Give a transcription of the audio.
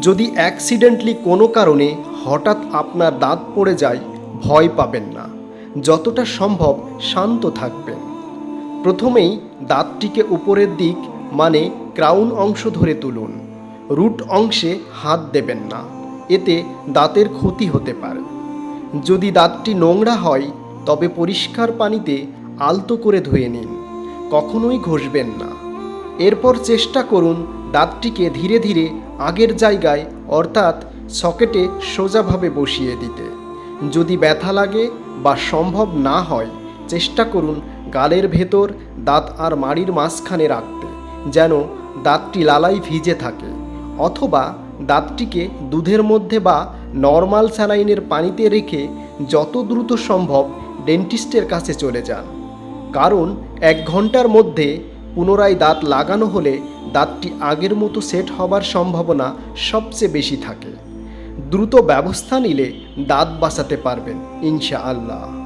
যদি অ্যাক্সিডেন্টলি কোনো কারণে হঠাৎ আপনার দাঁত পড়ে যায়, ভয় পাবেন না। যতটা সম্ভব শান্ত থাকবেন। প্রথমেই দাঁতটিকে উপরের দিক মানে ক্রাউন অংশ ধরে তুলুন। রুট অংশে হাত দেবেন না। এতে দাঁতের ক্ষতি হতে পারে। যদি দাঁতটি নোংরা হয়, তবে পরিষ্কার পানিতে আলতো করে ধুয়ে নিন। কখনোই ঘষবেন না। এরপর চেষ্টা করুন দাঁতটিকে ধীরে ধীরে আগের জায়গায়, অর্থাৎ সকেটে সোজাভাবে বসিয়ে দিতে। যদি ব্যথা লাগে বা সম্ভব না হয়, চেষ্টা করুন গালের ভেতর দাঁত আর মাড়ির মাঝখানে রাখতে, যেন দাঁতটি লালাই ভিজে থাকে। অথবা দাঁতটিকে দুধের মধ্যে বা নর্মাল স্যালাইনের পানিতে রেখে যত দ্রুত সম্ভব ডেন্টিস্টের কাছে চলে যান। কারণ এক ঘণ্টার মধ্যে পুনরায় দাঁত লাগানো হলে দাঁতটি আগের মতো সেট হবার সম্ভাবনা সবচেয়ে বেশি থাকে। দ্রুত ব্যবস্থা নিলে দাঁত বাঁচাতে পারবেন, ইনশাআল্লাহ।